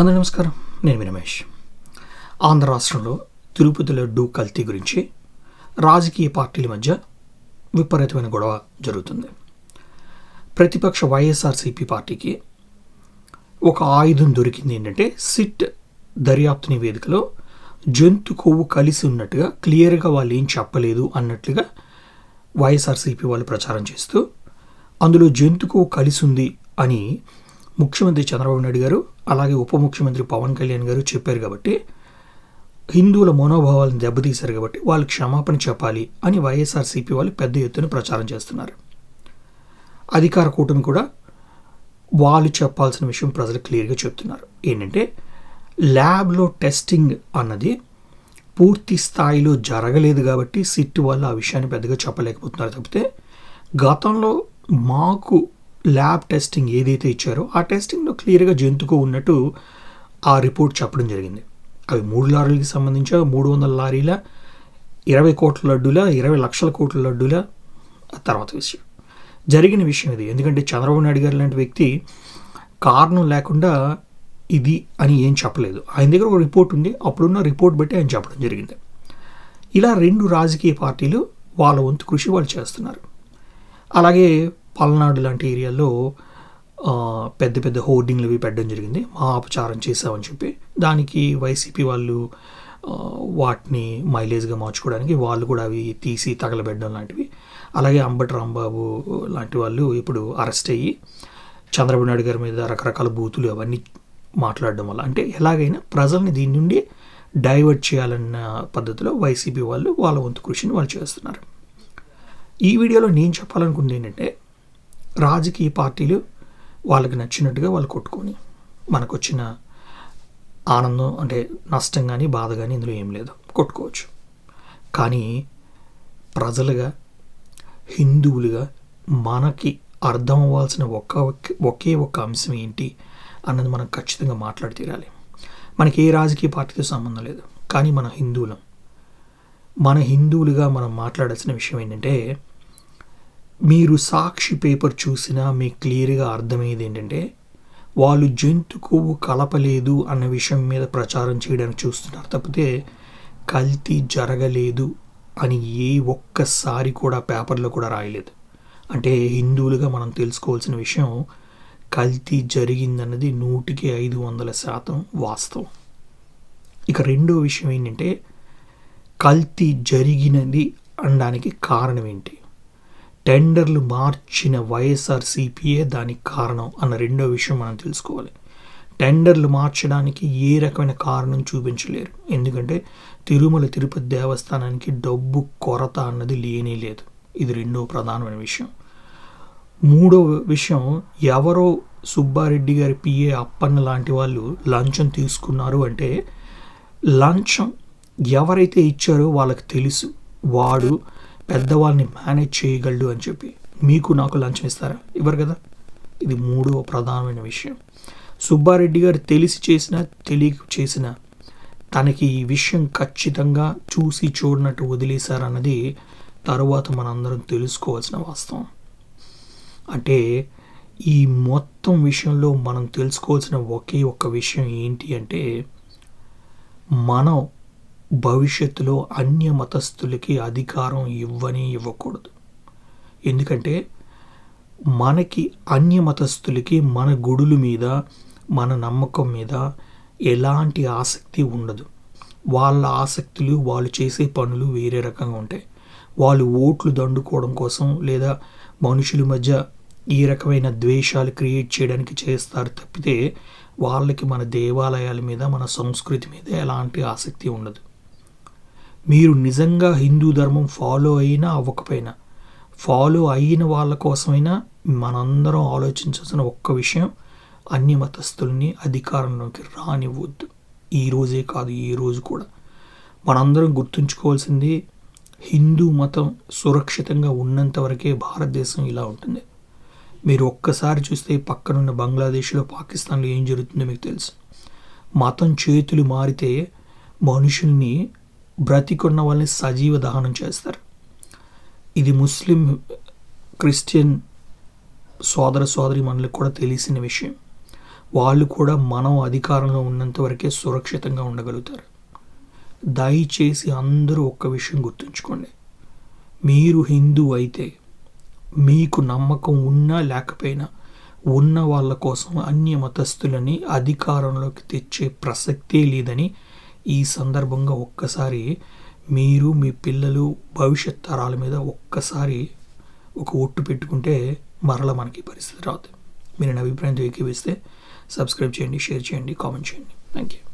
అందరూ నమస్కారం. నేను మీ రమేష్. ఆంధ్ర రాష్ట్రంలో తిరుపతి డూ కల్తీ గురించి రాజకీయ పార్టీల మధ్య విపరీతమైన గొడవ జరుగుతుంది. ప్రతిపక్ష వైఎస్ఆర్సీపీ పార్టీకి ఒక ఆయుధం దొరికింది ఏంటంటే సిట్ దర్యాప్తు నివేదికలో జంతు కొవ్వు కలిసి ఉన్నట్టుగా క్లియర్గా వాళ్ళు ఏం చెప్పలేదు అన్నట్లుగా వైఎస్ఆర్సీపీ వాళ్ళు ప్రచారం చేస్తూ అందులో జంతు కొవ్వు కలిసి ఉంది అని ముఖ్యమంత్రి చంద్రబాబు నాయుడు గారు అలాగే ఉప ముఖ్యమంత్రి పవన్ కళ్యాణ్ గారు చెప్పారు కాబట్టి హిందువుల మనోభావాలను దెబ్బతీశారు కాబట్టి వాళ్ళు క్షమాపణ చెప్పాలి అని వైఎస్ఆర్సీపీ వాళ్ళు పెద్ద ఎత్తున ప్రచారం చేస్తున్నారు. అధికార కూటమి కూడా వాళ్ళు చెప్పాల్సిన విషయం ప్రజలు క్లియర్గా చెప్తున్నారు. ఏంటంటే ల్యాబ్లో టెస్టింగ్ అన్నది పూర్తి స్థాయిలో జరగలేదు కాబట్టి సిట్ వాళ్ళు ఆ విషయాన్ని పెద్దగా చెప్పలేకపోతున్నారు తప్పితే గతంలో మాకు ల్యాబ్ టెస్టింగ్ ఏదైతే ఇచ్చారో ఆ టెస్టింగ్లో క్లియర్గా జంతుకు ఉన్నట్టు ఆ రిపోర్ట్ చెప్పడం జరిగింది. అవి మూడు లారీలకి సంబంధించి మూడు వందల లారీల ఇరవై కోట్ల లడ్డుల ఇరవై లక్షల కోట్ల లడ్డుల ఆ తర్వాత విషయం. జరిగిన విషయం ఇది. ఎందుకంటే చంద్రబాబు నాయుడు గారు లాంటి వ్యక్తి కారణం లేకుండా ఇది అని ఏం చెప్పలేదు. ఆయన దగ్గర ఒక రిపోర్ట్ ఉంది. అప్పుడున్న రిపోర్ట్ బట్టి ఆయన చెప్పడం జరిగింది. ఇలా రెండు రాజకీయ పార్టీలు వాళ్ళ వంతు కృషి వాళ్ళు చేస్తున్నారు. అలాగే పల్నాడు లాంటి ఏరియాలో పెద్ద పెద్ద హోర్డింగ్లు అవి పెట్టడం జరిగింది. మా అపచారం చేసామని చెప్పి. దానికి వైసీపీ వాళ్ళు వాటిని మైలేజ్గా మార్చుకోవడానికి వాళ్ళు కూడా అవి తీసి తగలబెట్టడం లాంటివి. అలాగే అంబటి రాంబాబు లాంటి వాళ్ళు ఇప్పుడు అరెస్ట్ అయ్యి చంద్రబాబు నాయుడు గారి మీద రకరకాల బూతులు అవన్నీ మాట్లాడడం వల్ల. అంటే ఎలాగైనా ప్రజల్ని దీని నుండి డైవర్ట్ చేయాలన్న పద్ధతిలో వైసీపీ వాళ్ళు వాళ్ళ వంతు కృషిని వాళ్ళు చేస్తున్నారు. ఈ వీడియోలో నేను చెప్పాలనుకుంది ఏంటంటే రాజకీయ పార్టీలు వాళ్ళకి నచ్చినట్టుగా వాళ్ళు కొట్టుకొని మనకు వచ్చిన ఆనందం అంటే నష్టం కానీ బాధ కానీ ఇందులో ఏం లేదు. కొట్టుకోవచ్చు. కానీ ప్రజలుగా హిందువులుగా మనకి అర్థం అవ్వాల్సిన ఒక్క ఒకే ఒక్క అంశం ఏంటి అన్నది మనం ఖచ్చితంగా మాట్లాడి తీరాలి. మనకి ఏ రాజకీయ పార్టీతో సంబంధం లేదు. కానీ మన హిందువులం. మన హిందువులుగా మనం మాట్లాడాల్సిన విషయం ఏంటంటే మీరు సాక్షి పేపర్ చూసినా మీకు క్లియర్గా అర్థమయ్యేది ఏంటంటే వాళ్ళు జంతు కొవ్వు కలపలేదు అన్న విషయం మీద ప్రచారం చేయడానికి చూస్తున్నారు. తప్పితే కల్తీ జరగలేదు అని ఏ ఒక్కసారి కూడా పేపర్లో కూడా రాయలేదు. అంటే హిందువులుగా మనం తెలుసుకోవాల్సిన విషయం కల్తీ జరిగిందన్నది నూటికి ఐదు వందల శాతం వాస్తవం. ఇక రెండో విషయం ఏంటంటే కల్తీ జరిగినది అనడానికి కారణం ఏంటి? టెండర్లు మార్చిన వైఎస్ఆర్ సిపిఏ దానికి కారణం అన్న రెండో విషయం మనం తెలుసుకోవాలి. టెండర్లు మార్చడానికి ఏ రకమైన కారణం చూపించలేరు. ఎందుకంటే తిరుమల తిరుపతి దేవస్థానానికి డబ్బు కొరత అన్నది లేనే లేదు. ఇది రెండో ప్రధానమైన విషయం. మూడో విషయం ఎవరో సుబ్బారెడ్డి గారి పిఏ అప్పన్న లాంటి వాళ్ళు లంచం తీసుకున్నారు అంటే లంచం ఎవరైతే ఇచ్చారో వాళ్ళకి తెలుసు. వాడు పెద్దవాళ్ళని మేనేజ్ చేయగలడు అని చెప్పి మీకు నాకు లంచం ఇస్తారా? ఇవ్వరు కదా? ఇది మూడవ ప్రధానమైన విషయం. సుబ్బారెడ్డి గారు తెలిసి చేసిన తెలియక చేసిన తనకి ఈ విషయం ఖచ్చితంగా చూసి చూడనట్టు వదిలేశారన్నది తరువాత మనందరం తెలుసుకోవాల్సిన వాస్తవం. అంటే ఈ మొత్తం విషయంలో మనం తెలుసుకోవాల్సిన ఒకే ఒక్క విషయం ఏంటి అంటే మనం భవిష్యత్తులో అన్య మతస్థులకి అధికారం ఇవ్వని ఇవ్వకూడదు. ఎందుకంటే మనకి అన్య మతస్థులకి మన గుడుల మీద మన నమ్మకం మీద ఎలాంటి ఆసక్తి ఉండదు. వాళ్ళ ఆసక్తులు వాళ్ళు చేసే పనులు వేరే రకంగా ఉంటాయి. వాళ్ళు ఓట్లు దండుకోవడం కోసం లేదా మనుషుల మధ్య ఈ రకమైన ద్వేషాలు క్రియేట్ చేయడానికి చేస్తారు తప్పితే వాళ్ళకి మన దేవాలయాల మీద మన సంస్కృతి మీద ఎలాంటి ఆసక్తి ఉండదు. మీరు నిజంగా హిందూ ధర్మం ఫాలో అయినా అవ్వకపోయినా ఫాలో అయిన వాళ్ళ కోసమైనా మనందరం ఆలోచించాల్సిన ఒక్క విషయం అన్ని మతస్థుల్ని అధికారంలోకి రానివ్వద్దు. ఈ రోజే కాదు ఈ రోజు కూడా. మనందరం గుర్తుంచుకోవాల్సింది హిందూ మతం సురక్షితంగా ఉన్నంత వరకే భారతదేశం ఇలా ఉంటుంది. మీరు ఒక్కసారి చూస్తే పక్కనున్న బంగ్లాదేశ్లో పాకిస్తాన్లో ఏం జరుగుతుందో మీకు తెలుసు. మతం చేతులు మారితే మనుషుల్ని బ్రతికున్న వాళ్ళని సజీవ దహనం చేస్తారు. ఇది ముస్లిం క్రిస్టియన్ సోదర సోదరి మనలకు కూడా తెలిసిన విషయం. వాళ్ళు కూడా మనం అధికారంలో ఉన్నంత వరకే సురక్షితంగా ఉండగలుగుతారు. దయచేసి అందరూ ఒక్క విషయం గుర్తుంచుకోండి. మీరు హిందూ అయితే మీకు నమ్మకం ఉన్నా లేకపోయినా ఉన్న వాళ్ళ కోసం అన్య మతస్థులని అధికారంలోకి తెచ్చే ప్రసక్తే లేదని ఈ సందర్భంగా ఒక్కసారి మీరు మీ పిల్లలు భవిష్యత్ తరాల మీద ఒక్కసారి ఒక ఒట్టు పెట్టుకుంటే మరల మనకి పరిస్థితి రాదు. మీరు నా అభిప్రాయంతో ఏకీవిస్తే సబ్స్క్రైబ్ చేయండి షేర్ చేయండి కామెంట్ చేయండి. Thank you